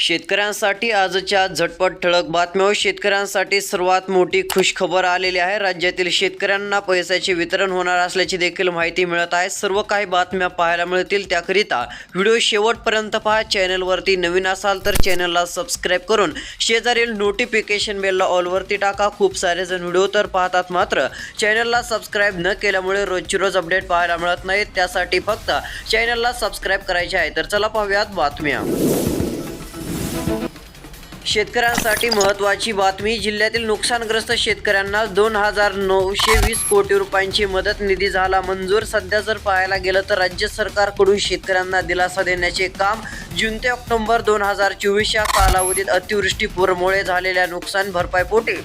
शेतकऱ्यांसाठी आजच्या झटपट ठळक बातम्या शेतकऱ्यांसाठी सर्वात मोठी खुशखबर आलेली आहे. राज्यातील शेतकऱ्यांना पैशाचे वितरण होणार असल्याची देखील माहिती मिळत आहे. सर्व काही बातम्या पाहायला मिळतील. त्याकरिता व्हिडिओ शेवटपर्यंत पहा. चॅनलवरती नवीन असाल तर चॅनलला सबस्क्राईब करून शेजारील नोटिफिकेशन बेलला ऑलवरती टाका. खूप सारे जण व्हिडिओ तर पाहतात मात्र चॅनलला सबस्क्राईब न केल्यामुळे रोजची रोज अपडेट पाहायला मिळत नाहीत. त्यासाठी फक्त चॅनलला सबस्क्राईब करायचे आहे. तर चला पाहूयात बातम्या. शेतकऱ्यांसाठी महत्त्वाची बातमी जिल्ह्यातील नुकसानग्रस्त शेतकऱ्यांना दोन हजार नऊशे वीस कोटी रुपयांची मदत निधी झाला मंजूर. सध्या जर पाहायला गेलं तर राज्य सरकारकडून शेतकऱ्यांना दिलासा देण्याचे काम जून ते ऑक्टोबर दोन हजार चोवीसच्या कालावधीत अतिवृष्टीपूरमुळे झालेल्या नुकसान भरपाईपोटी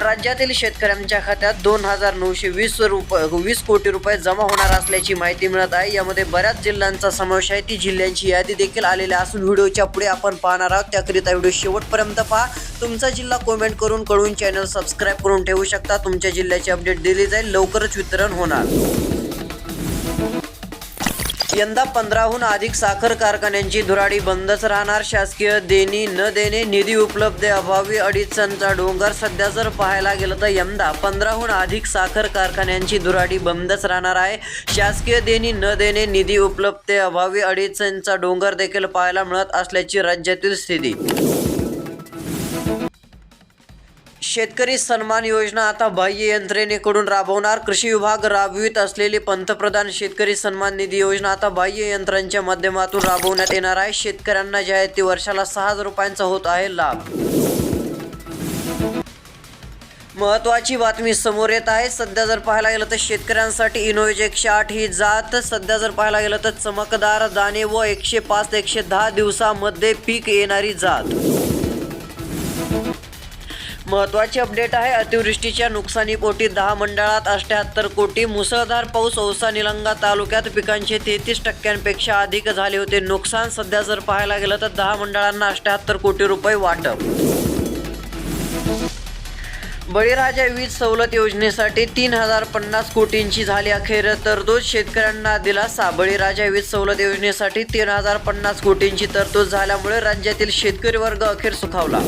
राज्यातील शेतकऱ्यांच्या खात्यात दोन हजार नऊशे वीस रुपये वीस कोटी रुपये जमा होणार असल्याची माहिती मिळत आहे. यामध्ये बऱ्याच जिल्ह्यांचा समावेश आहे. ती जिल्ह्यांची यादी देखील आलेली असून व्हिडिओच्या पुढे आपण पाहणार आहोत. त्याकरिता व्हिडिओ शेवटपर्यंत पहा. तुमचा जिल्हा कमेंट करून कळून चॅनल सबस्क्राईब करून ठेवू शकता. तुमच्या जिल्ह्याची अपडेट दिली जाईल. लवकरच वितरण होणार. यंदा पंधराहून अधिक साखर कारखान्यांची धुराडी बंदच राहणार. शासकीय देणी न देणे निधी उपलब्ध अभावी अडीचचा डोंगर सध्या जर पाहायला गेलं तर यंदा पंधराहून अधिक साखर कारखान्यांची धुराडी बंदच राहणार आहे. शासकीय देणी न देणे निधी उपलब्ध अभावी अडीचचा डोंगर देखील पाहायला मिळत असल्याची राज्यातील स्थिती. शेतकरी सन्मान योजना आता बाह्य यंत्रणेकडून राबवणार. कृषी विभाग राबवित असलेली पंतप्रधान शेतकरी सन्मान निधी योजना आता बाह्य यंत्रांच्या माध्यमातून राबवण्यात येणार आहे. शेतकऱ्यांना जे आहे ते वर्षाला सहा हजार रुपयांचा होत आहे लाभ. महत्वाची बातमी समोर येत आहे. सध्या जर पाहायला गेलं तर शेतकऱ्यांसाठी इनोवेज एकशे आठ ही जात. सध्या जर पाहायला गेलं तर चमकदार दाणे व एकशे पाच ते एकशे दहा दिवसामध्ये पीक येणारी जात. महत्वाची अपडेट आहे अतिवृष्टीच्या नुकसानीपोटी दहा मंडळात अष्ट्याहत्तर कोटी मुसळधार पाऊस औसा निलंगा तालुक्यात पिकांचे तेहतीस टक्क्यांपेक्षा अधिक झाले होते. नुकसान सध्या जर पाहायला गेलं तर दहा मंडळांना अष्ट्याहत्तर कोटी रुपये वाटप. बळीराजा वीज सवलत योजनेसाठी तीन हजार पन्नास कोटींची झाली अखेर तरतूद शेतकऱ्यांना दिलासा. बळीराजा वीज सवलत योजनेसाठी तीन हजार पन्नास कोटींची तरतूद झाल्यामुळे राज्यातील शेतकरी वर्ग अखेर सुखावला.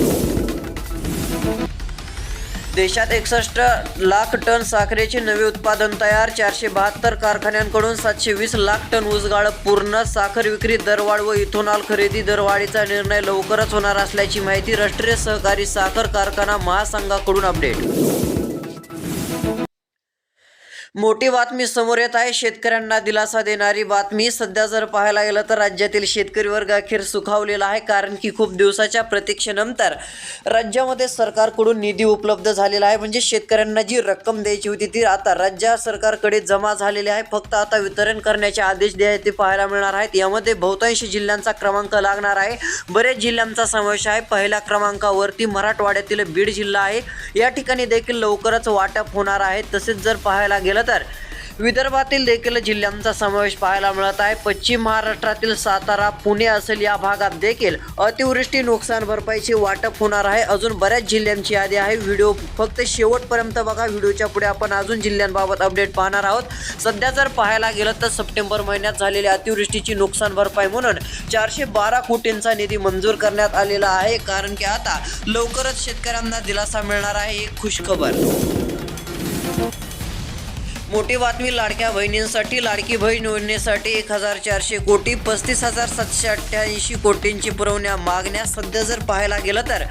देशात एकसष्ट लाख टन साखरेचे नवे उत्पादन तयार चारशे बहात्तर कारखान्यांकडून सातशे वीस लाख टन ऊसगाळ पूर्ण साखर विक्री दरवाढ व इथोनॉल खरेदी दरवाढीचा निर्णय लवकरच होणार असल्याची माहिती राष्ट्रीय सहकारी साखर कारखाना महासंघाकडून अपडेट मोठी बातमी समोर येत आहे. शेतकऱ्यांना दिलासा देणारी बातमी सध्या जर पाहायला गेलं तर राज्यातील शेतकरी वर्ग अखेर सुखावलेला आहे. कारण की खूप दिवसाच्या प्रतीक्षेनंतर राज्यामध्ये सरकारकडून निधी उपलब्ध झालेला आहे. म्हणजे शेतकऱ्यांना जी रक्कम द्यायची होती ती आता राज्य सरकारकडे जमा झालेली आहे. फक्त आता वितरण करण्याचे आदेश जे आहेत ते पाहायला मिळणार आहेत. यामध्ये बहुतांश जिल्ह्यांचा क्रमांक लागणार आहे. बरेच जिल्ह्यांचा समावेश आहे. पहिल्या क्रमांकावरती मराठवाड्यातील बीड जिल्हा आहे. या ठिकाणी देखील लवकरच वाटप होणार आहे. तसेच जर पाहायला गेलं तर. विदर्भातील देखील जिल्ह्यांचा समावेश पाहायला मिळत आहे. पश्चिम महाराष्ट्रातील सातारा पुणे असेल या भागात देखील अतिवृष्टी नुकसान भरपाईचे वाटप होणार आहे. अजून बऱ्याच जिल्ह्यांची यादी आहे. व्हिडिओ फक्त शेवटपर्यंत बघा. व्हिडिओच्या पुढे आपण अजून जिल्ह्यांबाबत अपडेट पाहणार आहोत. सध्या जर पाहायला गेलं तर सप्टेंबर महिन्यात झालेल्या अतिवृष्टीची नुकसान भरपाई म्हणून चारशे बारा कोटींचा निधी मंजूर करण्यात आलेला आहे. कारण की आता लवकरच शेतकऱ्यांना दिलासा मिळणार आहे. एक खुशखबर. मोठी बातमी लाडक्या बहिणींसाठी लाडकी बहीण योजनेसाठी एक हजार चारशे कोटी पस्तीस हजार सातशे अठ्ठ्याऐंशी कोटींची पुरवण्या मागण्या सध्या जर पाहायला गेलं तर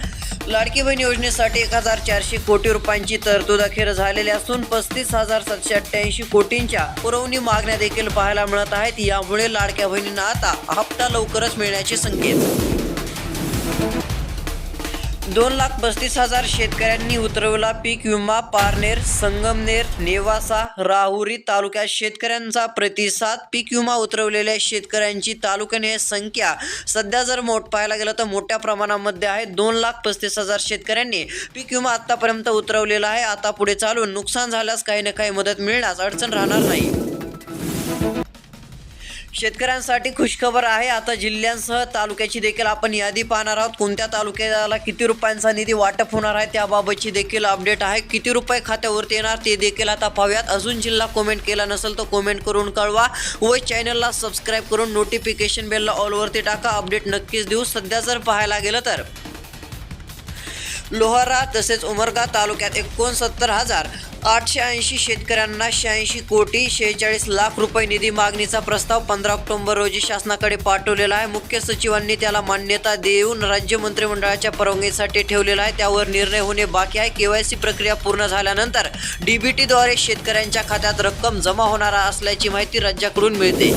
लाडकी बहीण योजनेसाठी एक हजार चारशे कोटी रुपयांची तरतूद अखेर झालेली असून पस्तीस हजार सातशे अठ्ठ्याऐंशी कोटींच्या पुरवणी मागण्या देखील पाहायला मिळत आहेत. यामुळे लाडक्या बहिणींना आता हप्ता लवकरच मिळण्याचे संकेत. दोन लाख पस्तीस हजार शेतकऱ्यांनी उतरवला पीक विमा पारनेर संगमनेर नेवासा राहुरी तालुक्यात शेतकऱ्यांचा प्रतिसाद. पीक विमा उतरवलेल्या शेतकऱ्यांची तालुक्याने संख्या सध्या जर मोठ पाहायला गेलं तर मोठ्या प्रमाणामध्ये आहे. दोन लाख पस्तीस हजार शेतकऱ्यांनी पीक विमा आतापर्यंत उतरवलेला आहे. आता पुढे चालून नुकसान झाल्यास काही ना काही मदत मिळण्यास अडचण राहणार नाही. शेतकऱ्यांसाठी खुशखबर आहे. आता जिल्ह्यांसह तालुक्याची देखील आपण यादी पाहणार आहोत. कोणत्या तालुक्याला किती रुपयांचा निधी वाटप होणार आहे त्याबाबतची देखील अपडेट आहे. किती रुपये खात्यावरती येणार ते देखील आता पाहूयात. अजून जिल्हा कोमेंट केला नसेल तर कोमेंट करून कळवा व चॅनलला सबस्क्राईब करून नोटिफिकेशन बेलला ऑलवरती टाका. अपडेट नक्कीच देऊ. सध्या जर पाहायला गेलं तर लोहारा तसेच उमरगा तालुक्यात एकोणसत्तर हजार आठशे ऐंशी शेतकऱ्यांना शहाऐंशी कोटी शेहेचाळीस लाख रुपये निधी मागणीचा प्रस्ताव पंधरा ऑक्टोबर रोजी शासनाकडे पाठवलेला आहे. मुख्य सचिवांनी त्याला मान्यता देऊन राज्य मंत्रिमंडळाच्या परवानगीसाठी ठेवलेला आहे. त्यावर निर्णय होणे बाकी आहे. केवायसी प्रक्रिया पूर्ण झाल्यानंतर डीबीटीद्वारे शेतकऱ्यांच्या खात्यात रक्कम जमा होणार असल्याची माहिती राज्याकडून मिळते.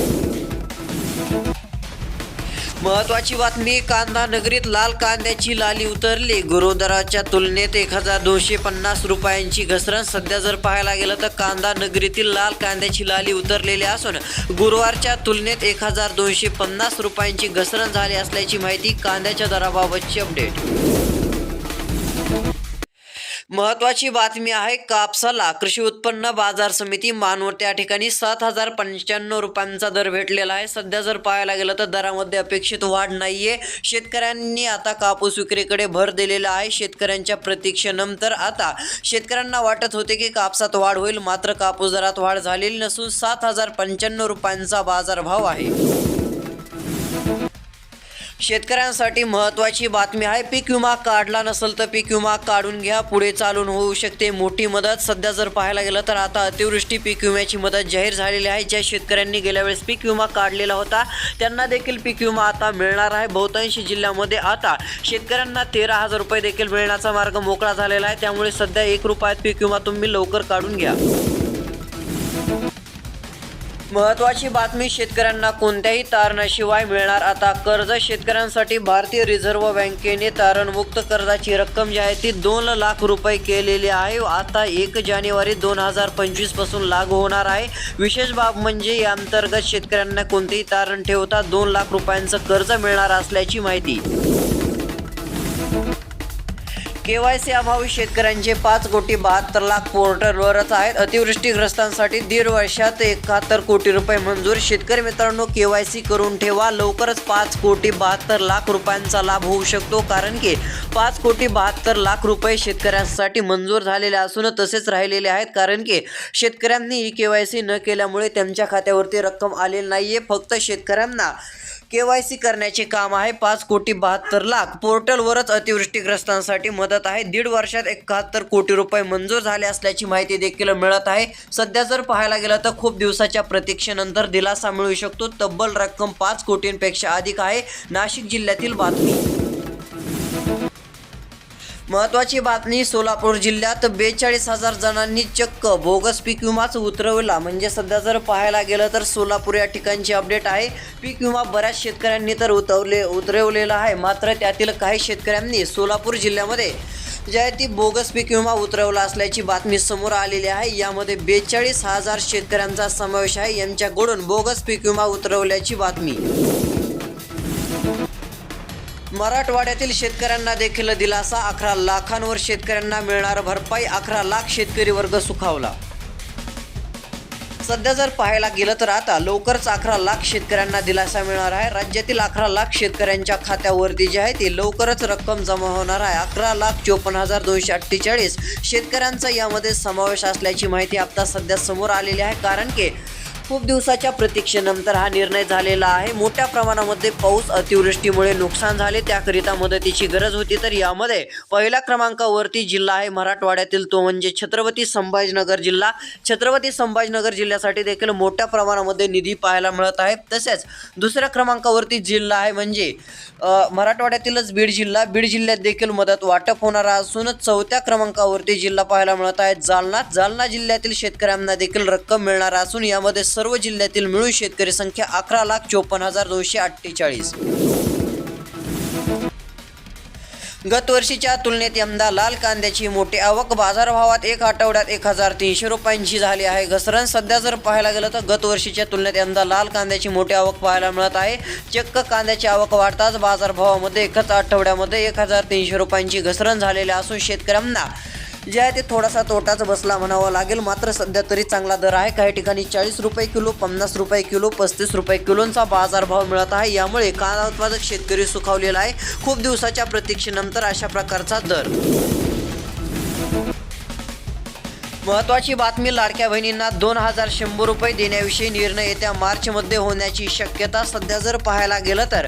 महत्वाची बातमी कांदा नगरीत लाल कांद्याची लाली उतरली. गुरुदराच्या तुलनेत एक हजार दोनशे पन्नास रुपयांची घसरण सध्या जर पाहायला गेलं तर कांदा नगरीतील लाल कांद्याची लाली उतरलेली असून गुरुवारच्या तुलनेत एक हजार दोनशे पन्नास रुपयांची घसरण झाली असल्याची माहिती कांद्याच्या दराबाबतची अपडेट. महत्वाची बातमी आहे कापसाला कृषी उत्पन्न बाजार समिती मानवर त्या ठिकाणी सात हजार पंच्याण्णव रुपयांचा दर भेटलेला आहे. सध्या जर पाहायला गेलं तर दरामध्ये अपेक्षित वाढ नाहीये. शेतकऱ्यांनी आता कापूस विक्रीकडे भर दिलेला आहे. शेतकऱ्यांच्या प्रतीक्षेनंतर आता शेतकऱ्यांना वाटत होते की कापसात वाढ होईल मात्र कापूस दरात वाढ झालेली नसून सात हजार पंच्याण्णव रुपयांचा बाजारभाव आहे. शेतकऱ्यांसाठी महत्त्वाची बातमी आहे. पीक विमा काढला नसेल तर पीक विमा काढून घ्या. पुढे चालून होऊ शकते. मोठी मदत. सध्या जर पाहायला गेलं तर आता अतिवृष्टी पीक विम्याची मदत जाहीर झालेली आहे. ज्या शेतकऱ्यांनी गेल्या वेळेस पीक विमा काढलेला होता त्यांना देखील पीक विमा आता मिळणार आहे. बहुतांश जिल्ह्यामध्ये आता शेतकऱ्यांना तेरा हजार रुपये देखील मिळण्याचा मार्ग मोकळा झालेला आहे. त्यामुळे सध्या एक रुपयात पीक विमा तुम्ही लवकर काढून घ्या. महत्वाची बातमी शेतकऱ्यांना कोणत्याही तारणाशिवाय मिळणार आता. कर्ज शेतकऱ्यांसाठी भारतीय रिझर्व्ह बँकेने तारणमुक्त कर्जाची रक्कम जी आहे ती दोन लाख रुपये केलेली आहे. आता एक जानेवारी दोन हजार पंचवीसपासून लागू होणार आहे. विशेष बाब म्हणजे या अंतर्गत शेतकऱ्यांना कोणतेही तारण ठेवता दोन लाख रुपयांचं कर्ज मिळणार असल्याची माहिती. केवायसी अभावी शेतकऱ्यांचे पाच कोटी बहात्तर लाख पोर्टलवरच आहेत. अतिवृष्टीग्रस्तांसाठी दीड वर्षात एकाहत्तर कोटी रुपये मंजूर. शेतकरी मित्रांनो केवायसी करून ठेवा. लवकरच पाच कोटी बहात्तर लाख रुपयांचा लाभ होऊ शकतो. कारण की पाच कोटी बहात्तर लाख रुपये शेतकऱ्यांसाठी मंजूर झालेले असून तसेच राहिलेले आहेत. कारण की शेतकऱ्यांनी ई केवायसी न केल्यामुळे त्यांच्या खात्यावरती रक्कम आलेली नाहीये. फक्त शेतकऱ्यांना केवायसी करण्याचे काम आहे. पाच कोटी बहात्तर लाख पोर्टलवरच अतिवृष्टीग्रस्तांसाठी मदत आहे. दीड वर्षात एकाहत्तर कोटी रुपये मंजूर झाले असल्याची माहिती देखील मिळत आहे. सध्या जर पाहायला गेलं तर खूप दिवसाच्या प्रतीक्षेनंतर दिलासा मिळू शकतो. तब्बल रक्कम पाच कोटींपेक्षा अधिक आहे. नाशिक जिल्ह्यातील बातमी. महत्वाची बातमी सोलापूर जिल्ह्यात बेचाळीस हजार जणांनी चक्क बोगस पीक विमाच उतरवला. म्हणजे सध्या जर पाहायला गेलं तर सोलापूर या ठिकाणची अपडेट आहे. पीक विमा बऱ्याच शेतकऱ्यांनी तर उतरवले उतरवलेला आहे. मात्र त्यातील काही शेतकऱ्यांनी सोलापूर जिल्ह्यामध्ये जे आहे ती बोगस पीक विमा उतरवला असल्याची बातमी समोर आलेली आहे. यामध्ये बेचाळीस हजार शेतकऱ्यांचा समावेश आहे. यांच्याकडून बोगस पीक विमा उतरवल्याची बातमी. मराठवाड्यातील शेतकऱ्यांना देखील दिलासा अकरा लाखांवर शेतकऱ्यांना मिळणार भरपाई अकरा लाख शेतकरी वर्ग सुखावला. सध्या जर पाहायला गेलं तर आता लवकरच अकरा लाख शेतकऱ्यांना दिलासा मिळणार आहे. राज्यातील अकरा लाख शेतकऱ्यांच्या खात्यावरती जी आहे ती लवकरच रक्कम जमा होणार आहे. अकरा लाख चोपन्न हजार दोनशे अठ्ठेचाळीस शेतकऱ्यांचा यामध्ये समावेश असल्याची माहिती आता सध्या समोर आलेली आहे. कारण की खूप दिवसाच्या प्रतीक्षेनंतर हा निर्णय झालेला आहे. मोठ्या प्रमाणामध्ये पाऊस अतिवृष्टीमुळे नुकसान झाले. त्याकरिता मदतीची गरज होती. तर यामध्ये पहिल्या क्रमांकावरती जिल्हा आहे मराठवाड्यातील. तो म्हणजे छत्रपती संभाजीनगर जिल्हा. छत्रपती संभाजीनगर जिल्ह्यासाठी देखील मोठ्या प्रमाणामध्ये निधी पाहायला मिळत आहे. तसेच दुसऱ्या क्रमांकावरती जिल्हा आहे म्हणजे मराठवाड्यातीलच बीड जिल्हा. बीड जिल्ह्यात देखील मदत वाटप होणार असून चौथ्या क्रमांकावरती जिल्हा पाहायला मिळत आहे जालना. जालना जिल्ह्यातील शेतकऱ्यांना देखील रक्कम मिळणार असून यामध्ये सर्व जिल्ह्यातील मिळून शेतकरी संख्या अकरा लाख चोपन्न हजार दोनशे अठ्ठेचाळीस. गत वर्षीच्या तुलनेत यंदा लाल कांद्याची मोठी आवक बाजारभावात एक आठवड्यात एक हजार तीनशे रुपयांची झाली आहे. घसरण सध्या जर पाहायला गेलं तर गत वर्षीच्या तुलनेत यंदा लाल कांद्याची मोठी आवक पाहायला मिळत आहे. चक्क कांद्याची आवक वाढताच बाजारभावामध्ये एकच आठवड्यामध्ये एक हजार तीनशे रुपयांची घसरण झालेली असून शेतकऱ्यांना जे आहे ते थोडासा तोटाच बसला म्हणावा लागेल मात्र सध्या तरी चांगला दर आहे. काही ठिकाणी चाळीस रुपये किलो पन्नास रुपये किलो पस्तीस रुपये किलोचा बाजारभाव मिळत आहे. यामुळे कांदा उत्पादक शेतकरी सुखावलेला आहे. खूप दिवसाच्या प्रतीक्षेनंतर अशा प्रकारचा दर. महत्वाची बातमी लाडक्या बहिणींना दोन हजार शंभर रुपये देण्याविषयी निर्णय येत्या मार्चमध्ये होण्याची शक्यता सध्या जर पाहायला गेलं तर.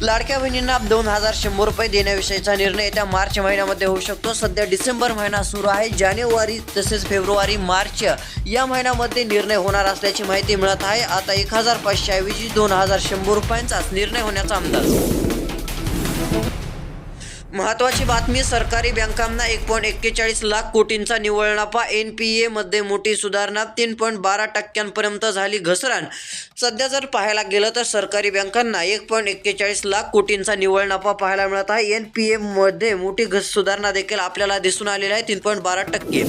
लाडक्या बहिणींना दोन हजार शंभर रुपये देण्याविषयीचा निर्णय येत्या मार्च महिन्यामध्ये होऊ शकतो. सध्या डिसेंबर महिना सुरू आहे. जानेवारी तसेच फेब्रुवारी मार्च या महिन्यामध्ये निर्णय होणार असल्याची माहिती मिळत आहे. आता एक हजार पाचशे ऐवजी दोन हजार शंभर रुपयांचाच निर्णय होण्याचा अंदाज. महत्वाची बातमी सरकारी बँकांना एक पॉईंट एक्केचाळीस लाख कोटींचा निव्वळ नफा एन पी एमध्ये मोठी सुधारणा तीन पॉईंट बारा टक्क्यांपर्यंत झाली घसरण. सध्या जर पाहायला गेलं तर सरकारी बँकांना एक पॉईंट एक्केचाळीस लाख कोटींचा निव्वळ नफा पाहायला मिळत आहे. एन पी एमध्ये मोठी घस सुधारणा देखील आपल्याला दिसून आलेली आहे तीन पॉईंट बारा टक्के.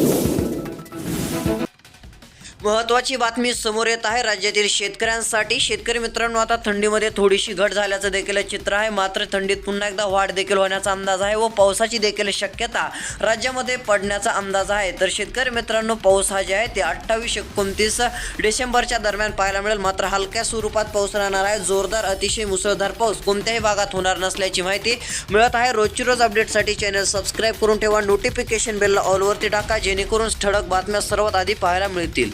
महत्वाची बातमी समोर येत आहे. राज्यातील शेतकऱ्यांसाठी शेतकरी मित्रांनो आता थंडीमध्ये थोडीशी घट झाल्याचं देखील चित्र आहे. मात्र थंडीत पुन्हा एकदा वाढ देखील होण्याचा अंदाज आहे व पावसाची देखील शक्यता राज्यामध्ये पडण्याचा अंदाज आहे. तर शेतकरी मित्रांनो पाऊस हा जे आहे ते अठ्ठावीस एकोणतीस डिसेंबरच्या दरम्यान पाहायला मिळेल. मात्र हलक्या स्वरूपात पाऊस राहणार आहे. जोरदार अतिशय मुसळधार पाऊस कोणत्याही भागात होणार नसल्याची माहिती मिळत आहे. रोजची रोज अपडेटसाठी चॅनल सबस्क्राईब करून ठेवा. नोटिफिकेशन बेलला ऑलवरती टाका जेणेकरून ठळक बातम्या सर्वात आधी पाहायला मिळतील.